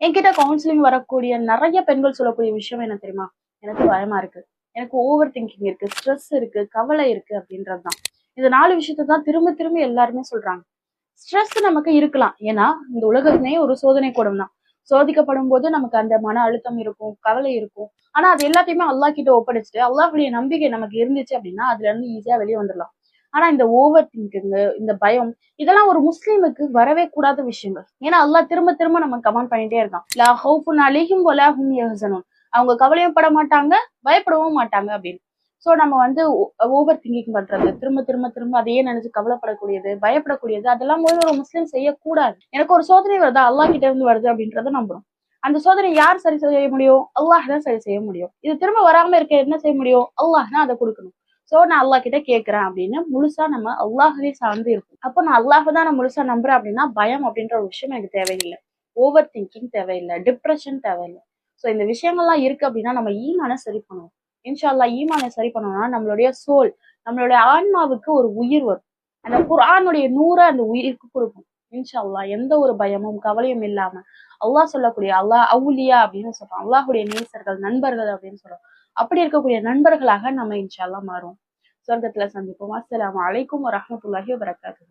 என்கிட்ட கவுன்சிலிங் வரக்கூடிய நிறைய பெண்கள் சொல்லக்கூடிய விஷயம் என்ன தெரியுமா? எனக்கு பயமா இருக்கு. எனக்கு ஓவர் திங்கிங் இருக்கு ஸ்ட்ரெஸ் இருக்கு கவலை இருக்கு அப்படின்றது தான் இந்த நாலு விஷயத்தை தான் திரும்ப திரும்ப எல்லாருமே சொல்றாங்க. ஸ்ட்ரெஸ் நமக்கு இருக்கலாம். ஏன்னா இந்த உலகமே ஒரு சோதனை கூடம் தான். சோதிக்கப்படும் போது நமக்கு அந்த மன அழுத்தம் இருக்கும் கவலை இருக்கும். ஆனா அது எல்லாத்தையுமே அல்லாஹ் கிட்ட ஒப்படைச்சிட்டு அல்லாஹுடைய நம்பிக்கை நமக்கு இருந்துச்சு அப்படின்னா அதுல இருந்து ஈஸியா வெளியே வந்துடலாம். ஆனா இந்த ஓவர் திங்கிங் இந்த பயம் இதெல்லாம் ஒரு முஸ்லீமுக்கு வரவே கூடாத விஷயங்கள். ஏன்னா அல்லாஹ் திரும்ப திரும்ப நம்ம கமெண்ட் பண்ணிட்டே இருக்கான். லா ஹவுஃபுன் அலைஹிம் போல ஹும் யஹ்சனூன். அவங்க கவலையும் பட மாட்டாங்க பயப்படவும் மாட்டாங்க அப்படின்னு. சோ நம்ம வந்து ஓவர் திங்கிங் பண்றது திரும்ப திரும்ப திரும்ப அதையே நினைச்சு கவலைப்படக்கூடியது பயப்படக்கூடியது அதெல்லாம் போய் ஒரு முஸ்லீம் செய்யக்கூடாது. எனக்கு ஒரு சோதனை வருதா? அல்லாஹ் கிட்ட இருந்து வருது அப்படின்றத நம்புறோம். அந்த சோதனை யார் சரி செய்ய முடியும்? அல்லாஹ் தான் சரி செய்ய முடியும். இது திரும்ப வராம இருக்க என்ன செய்ய முடியும்? அல்லாஹ் தான் அதை கொடுக்கணும். சோ நான் அல்லாஹ் கிட்ட கேட்கிறேன் அப்படின்னு முழுசா நம்ம அல்லாஹவே சார்ந்து இருக்கும். அப்போ நான் அல்லாஹ் தான் நான் முழுசா நம்புறேன் அப்படின்னா பயம் அப்படின்ற ஒரு விஷயம் எனக்கு தேவையில்லை. ஓவர் திங்கிங் தேவையில்லை. டிப்ரெஷன் தேவையில்லை. ஸோ இந்த விஷயங்கள்லாம் இருக்கு அப்படின்னா நம்ம ஈமானை சரி பண்ணுவோம் இன்ஷா அல்லாஹ் ஈமானை சரி பண்ணோம்னா நம்மளுடைய சோல் நம்மளுடைய ஆன்மாவுக்கு ஒரு உயிர் வரும். அந்த குரானுடைய நூறை அந்த உயிருக்கு கொடுக்கும். இன்ஷா அல்லாஹ் எந்த ஒரு பயமும் கவலையும் இல்லாம. அல்லாஹ் சொல்லக்கூடிய அல்லாஹ் அவுலியா அப்படின்னு சொல்றோம். அல்லாஹுடைய நேசர்கள் நண்பர்கள் அப்படின்னு சொல்றோம். அப்படி இருக்கக்கூடிய நண்பர்களாக நம்ம இன்ஷால்லாம் மாறும் மாறுவோம். சொர்க்கத்துல சந்திப்போம். அஸ்லாம் அலைக்கும் வரஹ்மத்துல்லாஹி வரகாத்து